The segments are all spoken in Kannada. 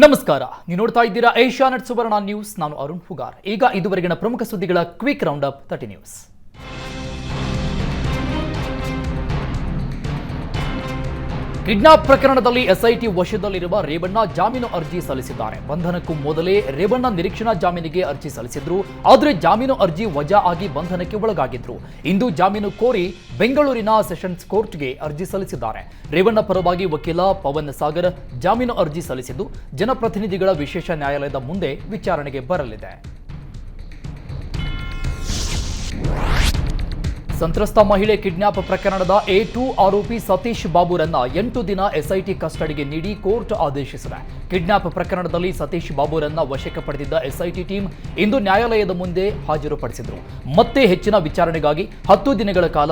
ನಮಸ್ಕಾರ. ನೀವು ನೋಡ್ತಾ ಇದ್ದೀರಾ ಏಷ್ಯಾನೆಟ್ ಸುವರ್ಣ ನ್ಯೂಸ್. ನಾನು ಅರುಣ್ ಹುಗಾರ್ ಈಗ ಇದುವರೆಗಿನ ಪ್ರಮುಖ ಸುದ್ದಿಗಳ quick round up thirty news kidnap ಪ್ರಕರಣದಲ್ಲಿ ಎಸ್ಐಟಿ ವಶದಲ್ಲಿರುವ ರೇವಣ್ಣ ಜಾಮೀನು ಅರ್ಜಿ ಸಲ್ಲಿಸಿದ್ದಾರೆ. ಬಂಧನಕ್ಕೂ ಮೊದಲೇ ರೇವಣ್ಣ ನಿರೀಕ್ಷಣಾ ಜಾಮೀನಿಗೆ ಅರ್ಜಿ ಸಲ್ಲಿಸಿದ್ರು. ಆದರೆ ಜಾಮೀನು ಅರ್ಜಿ ವಜಾ ಆಗಿ ಬಂಧನಕ್ಕೆ ಒಳಗಾಗಿದ್ರು. ಇಂದು ಜಾಮೀನು ಕೋರಿ ಬೆಂಗಳೂರಿನ ಸೆಷನ್ಸ್ ಕೋರ್ಟ್ಗೆ ಅರ್ಜಿ ಸಲ್ಲಿಸಿದ್ದಾರೆ. ರೇವಣ್ಣ ಪರವಾಗಿ ವಕೀಲ ಪವನ್ ಸಾಗರ್ ಜಾಮೀನು ಅರ್ಜಿ ಸಲ್ಲಿಸಿದ್ದು, ಜನಪ್ರತಿನಿಧಿಗಳ ವಿಶೇಷ ನ್ಯಾಯಾಲಯದ ಮುಂದೆ ವಿಚಾರಣೆಗೆ ಬರಲಿದೆ. ಸಂತ್ರಸ್ತ ಮಹಿಳೆ ಕಿಡ್ನಾಪ್ ಪ್ರಕರಣದ ಎ ಟು ಆರೋಪಿ ಸತೀಶ್ ಬಾಬುರನ್ನ ಎಂಟು ದಿನ ಎಸ್ಐಟಿ ಕಸ್ಟಡಿಗೆ ನೀಡಿ ಕೋರ್ಟ್ ಆದೇಶಿಸಿದೆ. ಕಿಡ್ನಾಪ್ ಪ್ರಕರಣದಲ್ಲಿ ಸತೀಶ್ ಬಾಬುರನ್ನ ವಶಕ್ಕೆ ಪಡೆದಿದ್ದ ಎಸ್ಐಟಿ ಟೀಮ್ ಇಂದು ನ್ಯಾಯಾಲಯದ ಮುಂದೆ ಹಾಜರುಪಡಿಸಿದರು. ಮತ್ತೆ ಹೆಚ್ಚಿನ ವಿಚಾರಣೆಗಾಗಿ ಹತ್ತು ದಿನಗಳ ಕಾಲ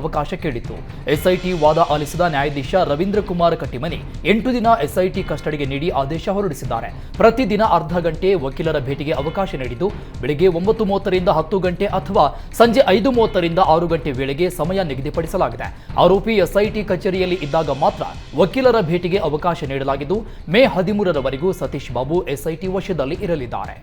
ಅವಕಾಶ ಕೇಳಿತ್ತು ಎಸ್ಐಟಿ ವಾದ ಆಲಿಸಿದ ನ್ಯಾಯಾಧೀಶ ರವೀಂದ್ರ ಕುಮಾರ್ ಕಟ್ಟಿಮನಿ ಎಂಟು ದಿನ ಎಸ್ಐಟಿ ಕಸ್ಟಡಿಗೆ ನೀಡಿ ಆದೇಶ ಹೊರಡಿಸಿದ್ದಾರೆ. ಪ್ರತಿದಿನ ಅರ್ಧ ಗಂಟೆ ವಕೀಲರ ಭೇಟಿಗೆ ಅವಕಾಶ ನೀಡಿದ್ದು, ಬೆಳಿಗ್ಗೆ ಒಂಬತ್ತು ಮೂವತ್ತರಿಂದ ಹತ್ತು ಗಂಟೆ ಅಥವಾ ಸಂಜೆ ಐದು ಮೂವತ್ತರಿಂದ ಆರು ಗಂಟೆ ವೇಳೆಗೆ ಸಮಯ ನಿಗದಿಪಡಿಸಲಾಗಿದೆ. ಆರೋಪಿ ಎಸ್ಐಟಿ ಕಚೇರಿಯಲ್ಲಿ ಇದ್ದಾಗ ಮಾತ್ರ ವಕೀಲರ ಭೇಟಿಗೆ ಅವಕಾಶ ನೀಡಲಾಗಿದ್ದು, ಮೇ ಹದಿಮೂರರವರೆಗೂ ಸತೀಶ್ ಬಾಬು ಎಸ್ಐಟಿ ವಶದಲ್ಲಿ ಇರಲಿದ್ದಾರೆ.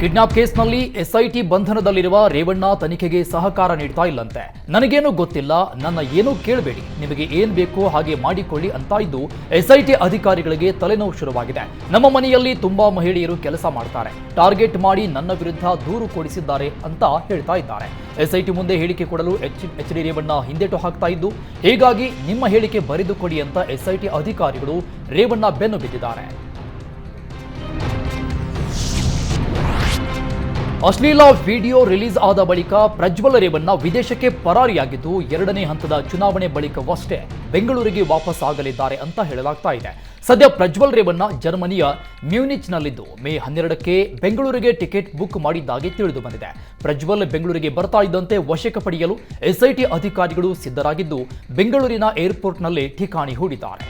ಕಿಡ್ನಾಪ್ ಕೇಸ್ನಲ್ಲಿ ಎಸ್ಐಟಿ ಬಂಧನದಲ್ಲಿರುವ ರೇವಣ್ಣ ತನಿಖೆಗೆ ಸಹಕಾರ ನೀಡ್ತಾ ಇಲ್ಲಂತೆ. ನನಗೇನು ಗೊತ್ತಿಲ್ಲ, ನನ್ನ ಏನೂ ಕೇಳಬೇಡಿ. ನಿಮಗೆ ಏನ್ ಬೇಕೋ ಹಾಗೆ ಮಾಡಿಕೊಳ್ಳಿ ಅಂತ ಇದ್ದು ಎಸ್ಐಟಿ ಅಧಿಕಾರಿಗಳಿಗೆ ತಲೆನೋವು ಶುರುವಾಗಿದೆ. ನಮ್ಮ ಮನೆಯಲ್ಲಿ ತುಂಬಾ ಮಹಿಳೆಯರು ಕೆಲಸ ಮಾಡ್ತಾರೆ. ಟಾರ್ಗೆಟ್ ಮಾಡಿ ನನ್ನ ವಿರುದ್ಧ ದೂರು ಕೊಡಿಸಿದ್ದಾರೆ ಅಂತ ಹೇಳ್ತಾ ಇದ್ದಾರೆ. ಎಸ್ಐಟಿ ಮುಂದೆ ಹೇಳಿಕೆ ಕೊಡಲು ಎಚ್ ಡಿ ರೇವಣ್ಣ ಹಿಂದೆಟು ಹಾಕ್ತಾ ಇದ್ದು, ಹೀಗಾಗಿ ನಿಮ್ಮ ಹೇಳಿಕೆ ಬರೆದುಕೊಡಿ ಅಂತ ಎಸ್ಐಟಿ ಅಧಿಕಾರಿಗಳು ರೇವಣ್ಣ ಬೆನ್ನು ಬಿದ್ದಿದ್ದಾರೆ. ಅಶ್ಲೀಲ ವಿಡಿಯೋ ರಿಲೀಸ್ ಆದ ಬಳಿಕ ಪ್ರಜ್ವಲ್ ರೇವಣ್ಣ ವಿದೇಶಕ್ಕೆ ಪರಾರಿಯಾಗಿದ್ದು ಎರಡನೇ ಹಂತದ ಚುನಾವಣೆ ಬಳಿಕವಷ್ಟೇ ಬೆಂಗಳೂರಿಗೆ ವಾಪಸ್ ಆಗಲಿದ್ದಾರೆ ಅಂತ ಹೇಳಲಾಗ್ತಾ ಇದೆ. ಸದ್ಯ ಪ್ರಜ್ವಲ್ ರೇವಣ್ಣ ಜರ್ಮನಿಯ ಮ್ಯೂನಿಚ್ನಲ್ಲಿದ್ದು ಮೇ ಹನ್ನೆರಡಕ್ಕೆ ಬೆಂಗಳೂರಿಗೆ ಟಿಕೆಟ್ ಬುಕ್ ಮಾಡಿದ್ದಾಗಿ ತಿಳಿದು ಬಂದಿದೆ. ಪ್ರಜ್ವಲ್ ಬೆಂಗಳೂರಿಗೆ ಬರ್ತಾ ಇದ್ದಂತೆ ವಶಕ್ಕೆ ಪಡೆಯಲು ಎಸ್ಐಟಿ ಅಧಿಕಾರಿಗಳು ಸಿದ್ಧರಾಗಿದ್ದು ಬೆಂಗಳೂರಿನ ಏರ್ಪೋರ್ಟ್ನಲ್ಲಿ ಠಿಕಾಣಿ ಹೂಡಿದ್ದಾರೆ.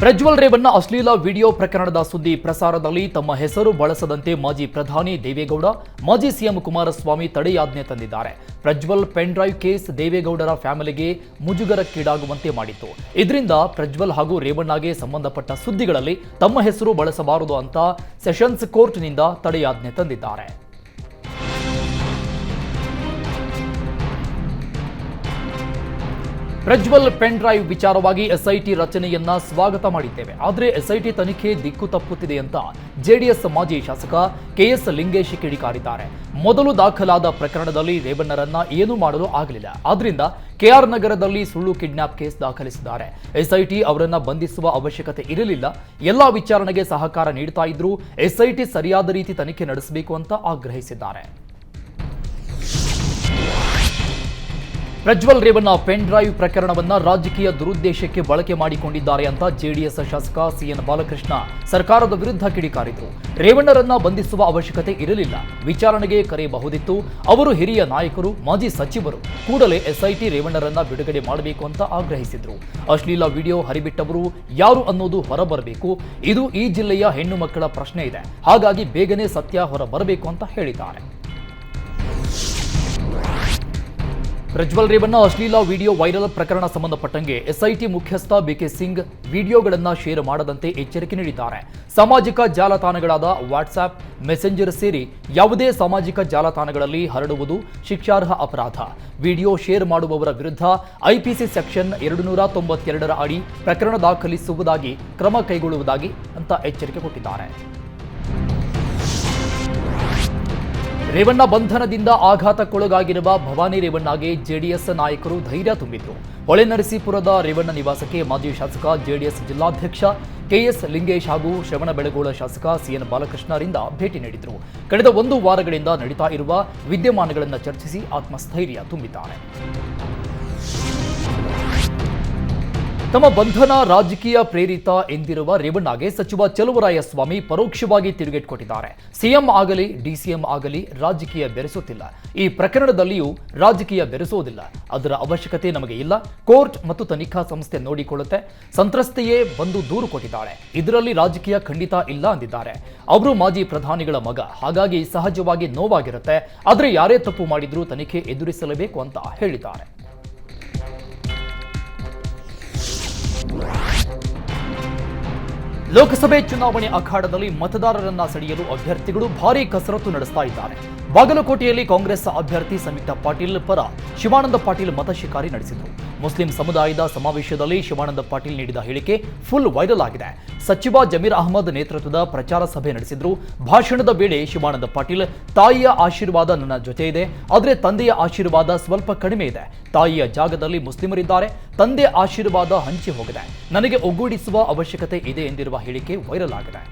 ಪ್ರಜ್ವಲ್ ರೇವಣ್ಣ ಅಶ್ಲೀಲ ವಿಡಿಯೋ ಪ್ರಕರಣದ ಸುದ್ದಿ ಪ್ರಸಾರದಲ್ಲಿ ತಮ್ಮ ಹೆಸರು ಬಳಸದಂತೆ ಮಾಜಿ ಪ್ರಧಾನಿ ದೇವೇಗೌಡ, ಮಾಜಿ ಸಿಎಂ ಕುಮಾರಸ್ವಾಮಿ ತಡೆಯಾಜ್ಞೆ ತಂದಿದ್ದಾರೆ. ಪ್ರಜ್ವಲ್ ಪೆನ್ ಡ್ರೈವ್ ಕೇಸ್ ದೇವೇಗೌಡರ ಫ್ಯಾಮಿಲಿಗೆ ಮುಜುಗರಕ್ಕೀಡಾಗುವಂತೆ ಮಾಡಿತ್ತು. ಇದರಿಂದ ಪ್ರಜ್ವಲ್ ಹಾಗೂ ರೇವಣ್ಣಗೆ ಸಂಬಂಧಪಟ್ಟ ಸುದ್ದಿಗಳಲ್ಲಿ ತಮ್ಮ ಹೆಸರು ಬಳಸಬಾರದು ಅಂತ ಸೆಷನ್ಸ್ ಕೋರ್ಟ್ನಿಂದ ತಡೆಯಾಜ್ಞೆ ತಂದಿದ್ದಾರೆ. ಪ್ರಜ್ವಲ್ ಪೆನ್ ಡ್ರೈವ್ ವಿಚಾರವಾಗಿ ಎಸ್ಐಟಿ ರಚನೆಯನ್ನ ಸ್ವಾಗತ ಮಾಡಿದ್ದೇವೆ. ಆದರೆ ಎಸ್ಐಟಿ ತನಿಖೆ ದಿಕ್ಕು ತಪ್ಪುತ್ತಿದೆ ಅಂತ ಜೆಡಿಎಸ್ ಮಾಜಿ ಶಾಸಕ ಕೆಎಸ್ ಲಿಂಗೇಶ್ ಕಿಡಿಕಾರಿದ್ದಾರೆ. ಮೊದಲು ದಾಖಲಾದ ಪ್ರಕರಣದಲ್ಲಿ ರೇವಣ್ಣರನ್ನ ಏನು ಮಾಡಲು ಆಗಲಿಲ್ಲ. ಆದ್ರಿಂದ ಕೆಆರ್ ನಗರದಲ್ಲಿ ಸುಳ್ಳು ಕಿಡ್ನಾಪ್ ಕೇಸ್ ದಾಖಲಿಸಿದ್ದಾರೆ. ಎಸ್ಐಟಿ ಅವರನ್ನ ಬಂಧಿಸುವ ಅವಶ್ಯಕತೆ ಇರಲಿಲ್ಲ. ಎಲ್ಲಾ ವಿಚಾರಣೆಗೆ ಸಹಕಾರ ನೀಡ್ತಾ ಇದ್ರು ಎಸ್ಐಟಿ ಸರಿಯಾದ ರೀತಿ ತನಿಖೆ ನಡೆಸಬೇಕು ಅಂತ ಆಗ್ರಹಿಸಿದ್ದಾರೆ. ಪ್ರಜ್ವಲ್ ರೇವಣ್ಣ ಪೆನ್ ಡ್ರೈವ್ ಪ್ರಕರಣವನ್ನ ರಾಜಕೀಯ ದುರುದ್ದೇಶಕ್ಕೆ ಬಳಕೆ ಮಾಡಿಕೊಂಡಿದ್ದಾರೆ ಅಂತ ಜೆಡಿಎಸ್ ಶಾಸಕ ಸಿಎನ್ ಬಾಲಕೃಷ್ಣ ಸರ್ಕಾರದ ವಿರುದ್ಧ ಕಿಡಿಕಾರಿದ್ರು. ರೇವಣ್ಣರನ್ನ ಬಂಧಿಸುವ ಅವಶ್ಯಕತೆ ಇರಲಿಲ್ಲ. ವಿಚಾರಣೆಗೆ ಕರೆಯಬಹುದಿತ್ತು ಅವರು ಹಿರಿಯ ನಾಯಕರು, ಮಾಜಿ ಸಚಿವರು. ಕೂಡಲೇ ಎಸ್ಐಟಿ ರೇವಣ್ಣರನ್ನ ಬಿಡುಗಡೆ ಮಾಡಬೇಕು ಅಂತ ಆಗ್ರಹಿಸಿದ್ರು. ಅಶ್ಲೀಲ ವಿಡಿಯೋ ಹರಿಬಿಟ್ಟವರು ಯಾರು ಅನ್ನೋದು ಹೊರಬರಬೇಕು. ಇದು ಈ ಜಿಲ್ಲೆಯ ಹೆಣ್ಣು ಮಕ್ಕಳ ಪ್ರಶ್ನೆ ಇದೆ. ಹಾಗಾಗಿ ಬೇಗನೆ ಸತ್ಯ ಹೊರಬರಬೇಕು ಅಂತ ಹೇಳಿದ್ದಾರೆ. ಪ್ರಜ್ವಲ್ ರೇವಣ್ಣ, ಅಶ್ಲೀಲ ವಿಡಿಯೋ ವೈರಲ್ ಪ್ರಕರಣ ಸಂಬಂಧಪಟ್ಟಂಗೆ ಎಸ್ಐಟಿ ಮುಖ್ಯಸ್ಥ ಬಿಕೆ ಸಿಂಗ್ ವಿಡಿಯೋಗಳನ್ನು ಶೇರ್ ಮಾಡದಂತೆ ಎಚ್ಚರಿಕೆ ನೀಡಿದ್ದಾರೆ. ಸಾಮಾಜಿಕ ಜಾಲತಾಣಗಳಾದ ವಾಟ್ಸ್ಆಪ್ ಮೆಸೆಂಜರ್ ಸೇರಿ ಯಾವುದೇ ಸಾಮಾಜಿಕ ಜಾಲತಾಣಗಳಲ್ಲಿ ಹರಡುವುದು ಶಿಕ್ಷಾರ್ಹ ಅಪರಾಧ. ವಿಡಿಯೋ ಶೇರ್ ಮಾಡುವವರ ವಿರುದ್ಧ ಐಪಿಸಿ ಸೆಕ್ಷನ್ ಎರಡು ನೂರ ತೊಂಬತ್ತೆರಡರ ಅಡಿ ಪ್ರಕರಣ ದಾಖಲಿಸುವುದಾಗಿ ಕ್ರಮ ಕೈಗೊಳ್ಳುವುದಾಗಿ ಅಂತ ಎಚ್ಚರಿಕೆ ಕೊಟ್ಟಿದ್ದಾರೆ. ರೇವಣ್ಣ ಬಂಧನದಿಂದ ಆಘಾತಕ್ಕೊಳಗಾಗಿರುವ ಭವಾನಿ ರೇವಣ್ಣಗೆ ಜೆಡಿಎಸ್ ನಾಯಕರು ಧೈರ್ಯ ತುಂಬಿದ್ರು. ಹೊಳೆನರಸೀಪುರದ ರೇವಣ್ಣ ನಿವಾಸಕ್ಕೆ ಮಾಜಿ ಶಾಸಕ ಜೆಡಿಎಸ್ ಜಿಲ್ಲಾಧ್ಯಕ್ಷ ಕೆಎಸ್ ಲಿಂಗೇಶ್ ಹಾಗೂ ಶ್ರವಣಬೆಳಗೊಳ ಶಾಸಕ ಸಿಎನ್ ಬಾಲಕೃಷ್ಣರಿಂದ ಭೇಟಿ ನೀಡಿದ್ರು. ಕಳೆದ ಒಂದು ವಾರಗಳಿಂದ ನಡೀತಾ ಇರುವ ವಿದ್ಯಮಾನಗಳನ್ನು ಚರ್ಚಿಸಿ ಆತ್ಮಸ್ಥೈರ್ಯ ತುಂಬಿದ್ದಾರೆ. ತಮ್ಮ ಬಂಧನ ರಾಜಕೀಯ ಪ್ರೇರಿತ ಎಂದಿರುವ ರೇವಣ್ಣಗೆ ಸಚಿವ ಚಲುವರಾಯಸ್ವಾಮಿ ಪರೋಕ್ಷವಾಗಿ ತಿರುಗೇಟ್ ಕೊಟ್ಟಿದ್ದಾರೆ ಸಿಎಂ ಆಗಲಿ, ಡಿಸಿಎಂ ಆಗಲಿ ರಾಜಕೀಯ ಬೆರೆಸುತ್ತಿಲ್ಲ. ಈ ಪ್ರಕರಣದಲ್ಲಿಯೂ ರಾಜಕೀಯ ಬೆರೆಸುವುದಿಲ್ಲ. ಅದರ ಅವಶ್ಯಕತೆ ನಮಗೆ ಇಲ್ಲ. ಕೋರ್ಟ್ ಮತ್ತು ತನಿಖಾ ಸಂಸ್ಥೆ ನೋಡಿಕೊಳ್ಳುತ್ತೆ. ಸಂತ್ರಸ್ತೆಯೇ ಬಂದು ದೂರು ಕೊಟ್ಟಿದ್ದಾಳೆ. ಇದರಲ್ಲಿ ರಾಜಕೀಯ ಖಂಡಿತ ಇಲ್ಲ ಅಂದಿದ್ದಾರೆ. ಅವರು ಮಾಜಿ ಪ್ರಧಾನಿಗಳ ಮಗ. ಹಾಗಾಗಿ ಸಹಜವಾಗಿ ನೋವಾಗಿರುತ್ತೆ. ಆದರೆ ಯಾರೇ ತಪ್ಪು ಮಾಡಿದ್ರೂ ತನಿಖೆ ಎದುರಿಸಲೇಬೇಕು ಅಂತ ಹೇಳಿದ್ದಾರೆ. ಲೋಕಸಭೆ ಚುನಾವಣೆ ಅಖಾಡದಲ್ಲಿ ಮತದಾರರನ್ನ ಸೆಳೆಯಲು ಅಭ್ಯರ್ಥಿಗಳು ಭಾರೀ ಕಸರತ್ತು ನಡೆಸ್ತಾ ಇದ್ದಾರೆ. ಬಾಗಲಕೋಟೆಯಲ್ಲಿ ಕಾಂಗ್ರೆಸ್ ಅಭ್ಯರ್ಥಿ ಸಂಯುಕ್ತ ಪಾಟೀಲ್ ಪರ ಶಿವಾನಂದ ಪಾಟೀಲ್ ಮತ ಶಿಕಾರಿ ನಡೆಸಿದರು. ಮುಸ್ಲಿಂ ಸಮುದಾಯದ ಸಮಾವೇಶದಲ್ಲಿ ಶಿವಾನಂದ ಪಾಟೀಲ್ ನೀಡಿದ ಹೇಳಿಕೆ ಫುಲ್ ವೈರಲ್ ಆಗಿದೆ. ಸಚಿವ ಜಮೀರ್ ಅಹಮದ್ ನೇತೃತ್ವದ ಪ್ರಚಾರ ಸಭೆ ನಡೆಸಿದ್ರು. ಭಾಷಣದ ವೇಳೆ ಶಿವಾನಂದ ಪಾಟೀಲ್, ತಾಯಿಯ ಆಶೀರ್ವಾದ ನನ್ನ ಜೊತೆ ಇದೆ, ಆದರೆ ತಂದೆಯ ಆಶೀರ್ವಾದ ಸ್ವಲ್ಪ ಕಡಿಮೆ ಇದೆ. ತಾಯಿಯ ಜಾಗದಲ್ಲಿ ಮುಸ್ಲಿಮರಿದ್ದಾರೆ, ತಂದೆ ಆಶೀರ್ವಾದ ಹಂಚಿ ಹೋಗಿದೆ. ನನಗೆ ಒಗ್ಗೂಡಿಸುವ ಅವಶ್ಯಕತೆ ಇದೆ ಎಂದಿರುವ ಹೇಳಿಕೆ ವೈರಲ್ ಆಗಿದೆ.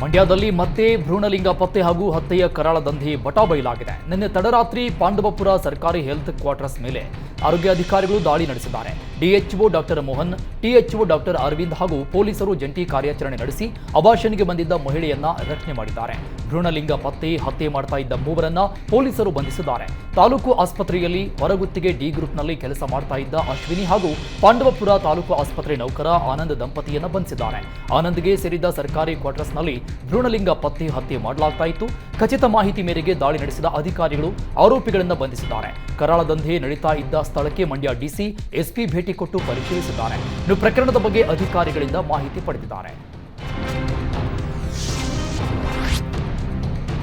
ಮಂಡ್ಯದಲ್ಲಿ ಮತ್ತೆ ಭ್ರೂಣಲಿಂಗ ಪತ್ತೆ ಹಾಗೂ ಹತ್ಯೆಯ ಕರಾಳ ದಂಧೆ ಬಟಾಬೈಲಾಗಿದೆ. ನಿನ್ನೆ ತಡರಾತ್ರಿ ಪಾಂಡವಪುರ ಸರ್ಕಾರಿ ಹೆಲ್ತ್ ಕ್ವಾರ್ಟರ್ಸ್ ಮೇಲೆ ಆರೋಗ್ಯ ಅಧಿಕಾರಿಗಳು ದಾಳಿ ನಡೆಸಿದ್ದಾರೆ. DHO doctor Mohan, THO doctor Aravind ಹಾಗೂ ಪೊಲೀಸರು ಜಂಟಿ ಕಾರ್ಯಾಚರಣೆ ನಡೆಸಿ ಅಭಾಷಣೆಗೆ ಬಂದಿದ್ದ ಮಹಿಳೆಯನ್ನ ರಕ್ಷಣೆ ಮಾಡಿದ್ದಾರೆ. ಭ್ರೂಣಲಿಂಗ ಪತ್ತೆ, ಹತ್ಯೆ ಮಾಡ್ತಾ ಇದ್ದ ಮೂವರನ್ನ ಪೊಲೀಸರು ಬಂಧಿಸಿದ್ದಾರೆ. ತಾಲೂಕು ಆಸ್ಪತ್ರೆಯಲ್ಲಿ ಹೊರಗುತ್ತಿಗೆ ಡಿ ಗ್ರೂಪ್ನಲ್ಲಿ ಕೆಲಸ ಮಾಡ್ತಾ ಇದ್ದ ಅಶ್ವಿನಿ ಹಾಗೂ ಪಾಂಡವಪುರ ತಾಲೂಕು ಆಸ್ಪತ್ರೆ ನೌಕರ ಆನಂದ್ ದಂಪತಿಯನ್ನ ಬಂಧಿಸಿದ್ದಾರೆ. ಆನಂದ್ಗೆ ಸೇರಿದ ಸರ್ಕಾರಿ ಕ್ವಾರ್ಟರ್ಸ್ನಲ್ಲಿ ಭ್ರೂಣಲಿಂಗ ಪತ್ತೆ ಹತ್ಯೆ ಮಾಡಲಾಗ್ತಾ ಇತ್ತು ಖಚಿತ ಮಾಹಿತಿ ಮೇರೆಗೆ ದಾಳಿ ನಡೆಸಿದ ಅಧಿಕಾರಿಗಳು ಆರೋಪಿಗಳನ್ನು ಬಂಧಿಸಿದ್ದಾರೆ. ಕರಾಳ ದಂಧೆ ನಡೀತಾ ಇದ್ದ ಸ್ಥಳಕ್ಕೆ ಮಂಡ್ಯ ಡಿಸಿ, ಎಸ್ಪಿ ಭೇಟಿ ಕೊಟ್ಟು ಪರಿಶೀಲಿಸಿದ್ದಾರೆ. ಇನ್ನು ಪ್ರಕರಣದ ಬಗ್ಗೆ ಅಧಿಕಾರಿಗಳಿಂದ ಮಾಹಿತಿ ಪಡೆದಿದ್ದಾರೆ.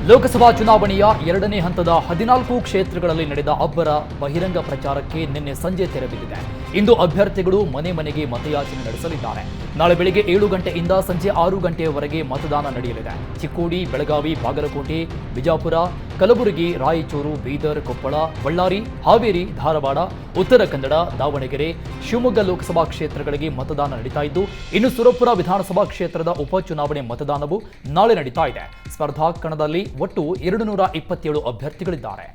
ಲೋಕಸಭಾ ಚುನಾವಣೆಯ ಎರಡನೇ ಹಂತದ ಹದಿನಾಲ್ಕು ಕ್ಷೇತ್ರಗಳಲ್ಲಿ ನಡೆದ ಅಬ್ಬರ ಬಹಿರಂಗ ಪ್ರಚಾರಕ್ಕೆ ನಿನ್ನೆ ಸಂಜೆ ತೆರೆಬಿದ್ದಿದೆ ಇಂದು ಅಭ್ಯರ್ಥಿಗಳು ಮನೆ ಮನೆಗೆ ಮತಯಾಚನೆ ನಡೆಸಲಿದ್ದಾರೆ. ನಾಳೆ ಬೆಳಿಗ್ಗೆ ಏಳು ಗಂಟೆಯಿಂದ ಸಂಜೆ ಆರು ಗಂಟೆಯವರೆಗೆ ಮತದಾನ ನಡೆಯಲಿದೆ. ಚಿಕ್ಕೋಡಿ, ಬೆಳಗಾವಿ, ಬಾಗಲಕೋಟೆ, ಬಿಜಾಪುರ, ಕಲಬುರಗಿ, ರಾಯಚೂರು, ಬೀದರ್, ಕೊಪ್ಪಳ, ಬಳ್ಳಾರಿ, ಹಾವೇರಿ, ಧಾರವಾಡ, ಉತ್ತರ ಕನ್ನಡ, ದಾವಣಗೆರೆ, ಶಿವಮೊಗ್ಗ ಲೋಕಸಭಾ ಕ್ಷೇತ್ರಗಳಿಗೆ ಮತದಾನ ನಡೀತಾ ಇದ್ದು, ಇನ್ನು ಸುರಪುರ ವಿಧಾನಸಭಾ ಕ್ಷೇತ್ರದ ಉಪಚುನಾವಣೆ ಮತದಾನವು ನಾಳೆ ನಡೀತಾ ಇದೆ. ಸ್ಪರ್ಧಾ ಕಣದಲ್ಲಿ ಒಟ್ಟು ಎರಡು ನೂರ ಇಪ್ಪತ್ತೇಳು ಅಭ್ಯರ್ಥಿಗಳಿದ್ದಾರೆ.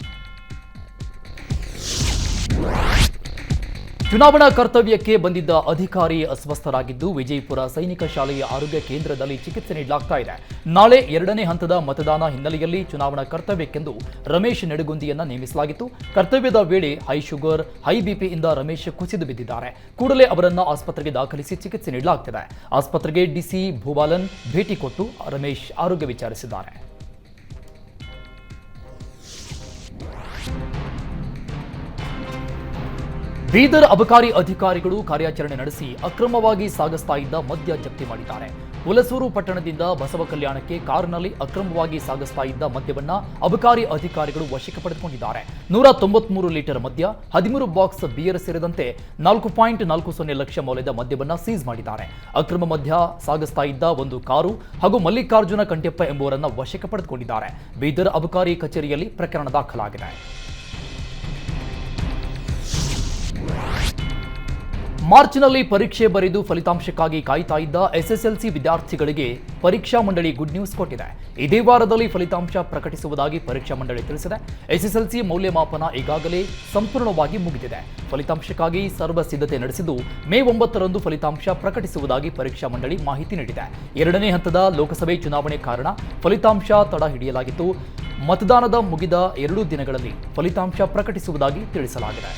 ಚುನಾವಣಾ ಕರ್ತವ್ಯಕ್ಕೆ ಬಂದಿದ್ದ ಅಧಿಕಾರಿ ಅಸ್ವಸ್ಥರಾಗಿದ್ದು ವಿಜಯಪುರ ಸೈನಿಕ ಶಾಲೆಯ ಆರೋಗ್ಯ ಕೇಂದ್ರದಲ್ಲಿ ಚಿಕಿತ್ಸೆ ನೀಡಲಾಗ್ತಾ ಇದೆ. ನಾಳೆ ಎರಡನೇ ಹಂತದ ಮತದಾನ ಹಿನ್ನೆಲೆಯಲ್ಲಿ ಚುನಾವಣಾ ಕರ್ತವ್ಯಕ್ಕೆಂದು ರಮೇಶ್ ನೆಡುಗುಂದಿಯನ್ನು ನೇಮಿಸಲಾಗಿತ್ತು. ಕರ್ತವ್ಯದ ವೇಳೆ ಹೈ ಶುಗರ್, ಹೈ ಬಿಪಿಯಿಂದ ರಮೇಶ್ ಕುಸಿದು ಬಿದ್ದಿದ್ದಾರೆ. ಕೂಡಲೇ ಅವರನ್ನು ಆಸ್ಪತ್ರೆಗೆ ದಾಖಲಿಸಿ ಚಿಕಿತ್ಸೆ ನೀಡಲಾಗ್ತಿದೆ. ಆಸ್ಪತ್ರೆಗೆ ಡಿಸಿ ಭೂಬಾಲನ್ ಭೇಟಿ ಕೊಟ್ಟು ರಮೇಶ್ ಆರೋಗ್ಯ ವಿಚಾರಿಸಿದ್ದಾರೆ. ಬೀದರ್ ಅಬಕಾರಿ ಅಧಿಕಾರಿಗಳು ಕಾರ್ಯಾಚರಣೆ ನಡೆಸಿ ಅಕ್ರಮವಾಗಿ ಸಾಗಿಸ್ತಾ ಇದ್ದ ಮದ್ಯ ಜಪ್ತಿ ಮಾಡಿದ್ದಾರೆ. ಹುಲಸೂರು ಪಟ್ಟಣದಿಂದ ಬಸವ ಕಲ್ಯಾಣಕ್ಕೆ ಕಾರಿನಲ್ಲಿ ಅಕ್ರಮವಾಗಿ ಸಾಗಿಸ್ತಾ ಇದ್ದ ಮದ್ಯವನ್ನ ಅಬಕಾರಿ ಅಧಿಕಾರಿಗಳು ವಶಕ್ಕೆ ಪಡೆದುಕೊಂಡಿದ್ದಾರೆ. ನೂರ ತೊಂಬತ್ಮೂರು ಲೀಟರ್ ಮದ್ಯ, ಹದಿಮೂರು ಬಾಕ್ಸ್ ಬಿಯರ್ ಸೇರಿದಂತೆ ನಾಲ್ಕು ಪಾಯಿಂಟ್ ನಾಲ್ಕು ಸೊನ್ನೆ ಲಕ್ಷ ಮೌಲ್ಯದ ಮದ್ಯವನ್ನ ಸೀಸ್ ಮಾಡಿದ್ದಾರೆ. ಅಕ್ರಮ ಮದ್ಯ ಸಾಗಿಸ್ತಾ ಇದ್ದ ಒಂದು ಕಾರು ಹಾಗೂ ಮಲ್ಲಿಕಾರ್ಜುನ ಕಂಟೆಪ್ಪ ಎಂಬುವರನ್ನ ವಶಕ್ಕೆ ಪಡೆದುಕೊಂಡಿದ್ದಾರೆ. ಬೀದರ್ ಅಬಕಾರಿ ಕಚೇರಿಯಲ್ಲಿ ಪ್ರಕರಣ ದಾಖಲಾಗಿದೆ. ಮಾರ್ಚ್ನಲ್ಲಿ ಪರೀಕ್ಷೆ ಬರೆದು ಫಲಿತಾಂಶಕ್ಕಾಗಿ ಕಾಯ್ತಾ ಇದ್ದ ಎಸ್ಎಸ್ಎಲ್ಸಿ ವಿದ್ಯಾರ್ಥಿಗಳಿಗೆ ಪರೀಕ್ಷಾ ಮಂಡಳಿ ಗುಡ್ ನ್ಯೂಸ್ ಕೊಟ್ಟಿದೆ. ಇದೇ ವಾರದಲ್ಲಿ ಫಲಿತಾಂಶ ಪ್ರಕಟಿಸುವುದಾಗಿ ಪರೀಕ್ಷಾ ಮಂಡಳಿ ತಿಳಿಸಿದೆ. ಎಸ್ಎಸ್ಎಲ್ಸಿ ಮೌಲ್ಯಮಾಪನ ಈಗಾಗಲೇ ಸಂಪೂರ್ಣವಾಗಿ ಮುಗಿದಿದೆ. ಫಲಿತಾಂಶಕ್ಕಾಗಿ ಸರ್ವ ಸಿದ್ಧತೆ ನಡೆಸಿದ್ದು ಮೇ ಒಂಬತ್ತರಂದು ಫಲಿತಾಂಶ ಪ್ರಕಟಿಸುವುದಾಗಿ ಪರೀಕ್ಷಾ ಮಂಡಳಿ ಮಾಹಿತಿ ನೀಡಿದೆ. ಎರಡನೇ ಹಂತದ ಲೋಕಸಭೆ ಚುನಾವಣೆ ಕಾರಣ ಫಲಿತಾಂಶ ತಡ ಹಿಡಿಯಲಾಗಿತ್ತು. ಮತದಾನದ ಮುಗಿದ ಎರಡು ದಿನಗಳಲ್ಲಿ ಫಲಿತಾಂಶ ಪ್ರಕಟಿಸುವುದಾಗಿ ತಿಳಿಸಲಾಗಿದೆ.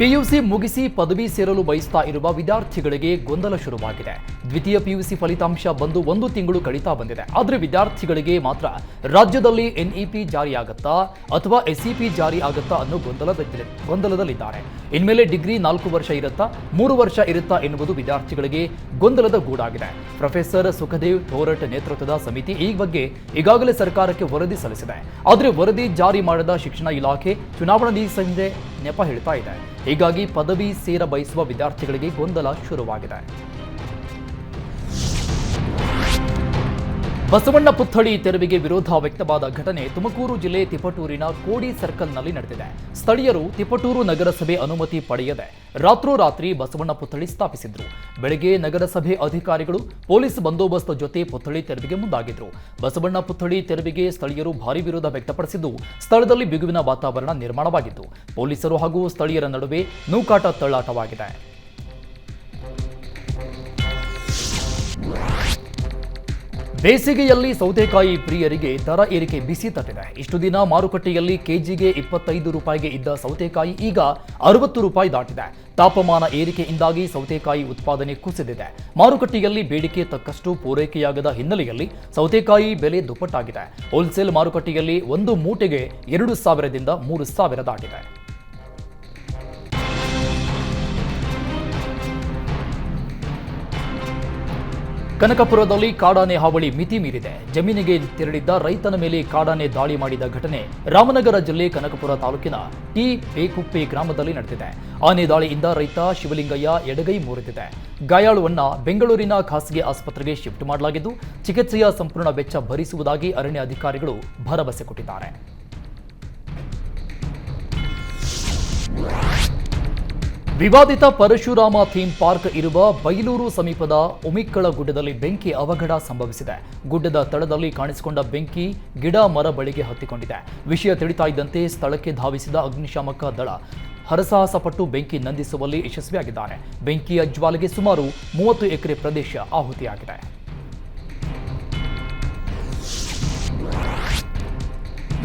ಪಿಯುಸಿ ಮುಗಿಸಿ ಪದವಿ ಸೇರಲು ಬಯಸ್ತಾ ಇರುವ ವಿದ್ಯಾರ್ಥಿಗಳಿಗೆ ಗೊಂದಲ ಶುರುವಾಗಿದೆ. ದ್ವಿತೀಯ ಪಿಯುಸಿ ಫಲಿತಾಂಶ ಬಂದು ಒಂದು ತಿಂಗಳು ಕಳೀತಾ ಬಂದಿದೆ. ಆದರೆ ವಿದ್ಯಾರ್ಥಿಗಳಿಗೆ ಮಾತ್ರ ರಾಜ್ಯದಲ್ಲಿ ಎನ್ಇಪಿ ಜಾರಿಯಾಗತ್ತಾ ಅಥವಾ ಎಸ್ಇಪಿ ಜಾರಿ ಆಗತ್ತಾ ಅನ್ನೋ ಗೊಂದಲದಲ್ಲಿ ಗೊಂದಲದಲ್ಲಿದ್ದಾರೆ. ಇನ್ಮೇಲೆ ಡಿಗ್ರಿ ನಾಲ್ಕು ವರ್ಷ ಇರುತ್ತಾ, ಮೂರು ವರ್ಷ ಇರುತ್ತಾ ಎನ್ನುವುದು ವಿದ್ಯಾರ್ಥಿಗಳಿಗೆ ಗೊಂದಲದ ಗೂಡಾಗಿದೆ. ಪ್ರೊಫೆಸರ್ ಸುಖದೇವ್ ಥೋರಟ್ ನೇತೃತ್ವದ ಸಮಿತಿ ಈ ಬಗ್ಗೆ ಈಗಾಗಲೇ ಸರ್ಕಾರಕ್ಕೆ ವರದಿ ಸಲ್ಲಿಸಿದೆ. ಆದರೆ ವರದಿ ಜಾರಿ ಮಾಡದ ಶಿಕ್ಷಣ ಇಲಾಖೆ ಚುನಾವಣಾ ನೀತಿ ಸಂಹಿತೆ ನೆಪ ಹೇಳ್ತಾ ಇದೆ ಹೀಗಾಗಿ ಪದವಿ ಸೇರ ಬಯಸುವ ವಿದ್ಯಾರ್ಥಿಗಳಿಗೆ ಗೊಂದಲ ಶುರುವಾಗಿದೆ. ಬಸವಣ್ಣ ಪುತ್ಥಳಿ ತೆರವಿಗೆ ವಿರೋಧ ವ್ಯಕ್ತವಾದ ಘಟನೆ ತುಮಕೂರು ಜಿಲ್ಲೆ ತಿಪಟೂರಿನ ಕೋಡಿ ಸರ್ಕಲ್ನಲ್ಲಿ ನಡೆದಿದೆ. ಸ್ಥಳೀಯರು ತಿಪಟೂರು ನಗರಸಭೆ ಅನುಮತಿ ಪಡೆಯದೆ ರಾತ್ರೋರಾತ್ರಿ ಬಸವಣ್ಣ ಪುತ್ಥಳಿ ಸ್ಥಾಪಿಸಿದ್ರು. ಬೆಳಗ್ಗೆ ನಗರಸಭೆ ಅಧಿಕಾರಿಗಳು, ಪೊಲೀಸ್ ಬಂದೋಬಸ್ತ್ ಜೊತೆ ಪುತ್ಥಳಿ ತೆರವಿಗೆ ಮುಂದಾಗಿದ್ರು. ಬಸವಣ್ಣ ಪುತ್ಥಳಿ ತೆರವಿಗೆ ಸ್ಥಳೀಯರು ಭಾರಿ ವಿರೋಧ ವ್ಯಕ್ತಪಡಿಸಿದ್ದು, ಸ್ಥಳದಲ್ಲಿ ಬಿಗುವಿನ ವಾತಾವರಣ ನಿರ್ಮಾಣವಾಗಿತ್ತು. ಪೊಲೀಸರು ಹಾಗೂ ಸ್ಥಳೀಯರ ನಡುವೆ ನೂಕಾಟ ತಳ್ಳಾಟವಾಗಿದೆ. ಬೇಸಿಗೆಯಲ್ಲಿ ಸೌತೆಕಾಯಿ ಪ್ರಿಯರಿಗೆ ದರ ಏರಿಕೆ ಬಿಸಿ ತಟ್ಟಿದೆ. ಇಷ್ಟು ದಿನ ಮಾರುಕಟ್ಟೆಯಲ್ಲಿ ಕೆಜಿಗೆ ಇಪ್ಪತ್ತೈದು ರೂಪಾಯಿಗೆ ಇದ್ದ ಸೌತೆಕಾಯಿ ಈಗ ಅರವತ್ತು ರೂಪಾಯಿ ದಾಟಿದೆ. ತಾಪಮಾನ ಏರಿಕೆಯಿಂದಾಗಿ ಸೌತೆಕಾಯಿ ಉತ್ಪಾದನೆ ಕುಸಿದಿದೆ. ಮಾರುಕಟ್ಟೆಯಲ್ಲಿ ಬೇಡಿಕೆ ತಕ್ಕಷ್ಟು ಪೂರೈಕೆಯಾಗದ ಹಿನ್ನೆಲೆಯಲ್ಲಿ ಸೌತೆಕಾಯಿ ಬೆಲೆ ದುಪ್ಪಟ್ಟಾಗಿದೆ. ಹೋಲ್ಸೇಲ್ ಮಾರುಕಟ್ಟೆಯಲ್ಲಿ ಒಂದು ಮೂಟೆಗೆ ಎರಡು ಸಾವಿರದಿಂದ ಮೂರು ಸಾವಿರ ದಾಟಿದೆ. ಕನಕಪುರದಲ್ಲಿ ಕಾಡಾನೆ ಹಾವಳಿ ಮಿತಿ ಮೀರಿದೆ. ಜಮೀನಿಗೆ ತೆರಳಿದ್ದ ರೈತನ ಮೇಲೆ ಕಾಡಾನೆ ದಾಳಿ ಮಾಡಿದ ಘಟನೆ ರಾಮನಗರ ಜಿಲ್ಲೆ ಕನಕಪುರ ತಾಲೂಕಿನ ಟಿ. ಬೇಕುಪ್ಪೆ ಗ್ರಾಮದಲ್ಲಿ ನಡೆದಿದೆ. ಆನೆ ದಾಳಿಯಿಂದ ರೈತ ಶಿವಲಿಂಗಯ್ಯ ಎಡಗೈ ಮುರಿದಿದೆ ಗಾಯಾಳುವನ್ನ ಬೆಂಗಳೂರಿನ ಖಾಸಗಿ ಆಸ್ಪತ್ರೆಗೆ ಶಿಫ್ಟ್ ಮಾಡಲಾಗಿದ್ದು, ಚಿಕಿತ್ಸೆಯ ಸಂಪೂರ್ಣ ವೆಚ್ಚ ಭರಿಸುವುದಾಗಿ ಅರಣ್ಯ ಅಧಿಕಾರಿಗಳು ಭರವಸೆ ಕೊಟ್ಟಿದ್ದಾರೆ. ವಿವಾದಿತ ಪರಶುರಾಮ ಥೀಮ್ ಪಾರ್ಕ್ ಇರುವ ಬೈಲೂರು ಸಮೀಪದ ಉಮಿಕ್ಕಳ ಗುಡ್ಡದಲ್ಲಿ ಬೆಂಕಿ ಅವಘಡ ಸಂಭವಿಸಿದೆ. ಗುಡ್ಡದ ತಳದಲ್ಲಿ ಕಾಣಿಸಿಕೊಂಡ ಬೆಂಕಿ ಗಿಡ ಮರ ಬಳಿಗೆ ಹತ್ತಿಕೊಂಡಿದೆ. ವಿಷಯ ತಿಳಿತಾ ಇದ್ದಂತೆ ಸ್ಥಳಕ್ಕೆ ಧಾವಿಸಿದ ಅಗ್ನಿಶಾಮಕ ದಳ ಹರಸಾಹಸ ಪಟ್ಟು ಬೆಂಕಿ ನಂದಿಸುವಲ್ಲಿ ಯಶಸ್ವಿಯಾಗಿದ್ದಾರೆ. ಬೆಂಕಿಯ ಜ್ವಾಲೆಗೆ ಸುಮಾರು ಮೂವತ್ತು ಎಕರೆ ಪ್ರದೇಶ ಆಹುತಿಯಾಗಿದೆ.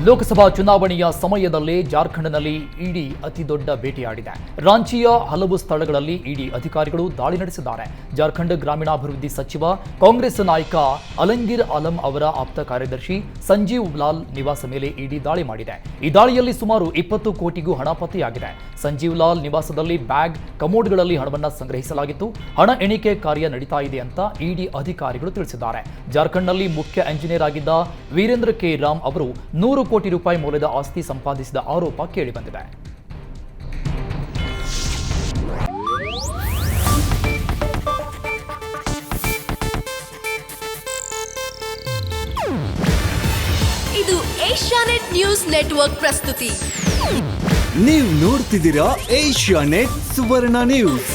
ಲೋಕಸಭಾ ಚುನಾವಣೆಯ ಸಮಯದಲ್ಲೇ ಜಾರ್ಖಂಡ್ನಲ್ಲಿ ಇಡಿ ಅತಿದೊಡ್ಡ ಭೇಟಿಯಾಡಿದೆ ರಾಂಚಿಯ ಹಲವು ಸ್ಥಳಗಳಲ್ಲಿ ಇಡಿ ಅಧಿಕಾರಿಗಳು ದಾಳಿ ನಡೆಸಿದ್ದಾರೆ. ಜಾರ್ಖಂಡ್ ಗ್ರಾಮೀಣಾಭಿವೃದ್ಧಿ ಸಚಿವ, ಕಾಂಗ್ರೆಸ್ ನಾಯಕ ಅಲಂಗೀರ್ ಆಲಂ ಅವರ ಆಪ್ತ ಕಾರ್ಯದರ್ಶಿ ಸಂಜೀವ್ ಲಾಲ್ ನಿವಾಸ ಮೇಲೆ ಇಡಿ ದಾಳಿ ಮಾಡಿದೆ. ಈ ದಾಳಿಯಲ್ಲಿ ಸುಮಾರು ಇಪ್ಪತ್ತು ಕೋಟಿಗೂ ಹಣ ಪತ್ತೆಯಾಗಿದೆ. ಸಂಜೀವ್ ಲಾಲ್ ನಿವಾಸದಲ್ಲಿ ಬ್ಯಾಗ್, ಕಮೋಡ್ಗಳಲ್ಲಿ ಹಣವನ್ನು ಸಂಗ್ರಹಿಸಲಾಗಿತ್ತು. ಹಣ ಎಣಿಕೆ ಕಾರ್ಯ ನಡೀತಾ ಇದೆ ಅಂತ ಇಡಿ ಅಧಿಕಾರಿಗಳು ತಿಳಿಸಿದ್ದಾರೆ. ಜಾರ್ಖಂಡ್ನಲ್ಲಿ ಮುಖ್ಯ ಎಂಜಿನಿಯರ್ ಆಗಿದ್ದ ವೀರೇಂದ್ರ ಕೆ. ರಾಮ್ ಅವರು ನೂರು ಕೋಟಿ ರೂಪಾಯಿ ಮೌಲ್ಯದ ಆಸ್ತಿ ಸಂಪಾದಿಸಿದ ಆರೋಪ ಕೇಳಿಬಂದಿದೆ. ಇದು ಏಷ್ಯಾನೆಟ್ ನ್ಯೂಸ್ ನೆಟ್ವರ್ಕ್ ಪ್ರಸ್ತುತಿ. ನೀವು ನೋಡ್ತಿದ್ದೀರಾ ಏಷ್ಯಾ ನೆಟ್ ಸುವರ್ಣ ನ್ಯೂಸ್.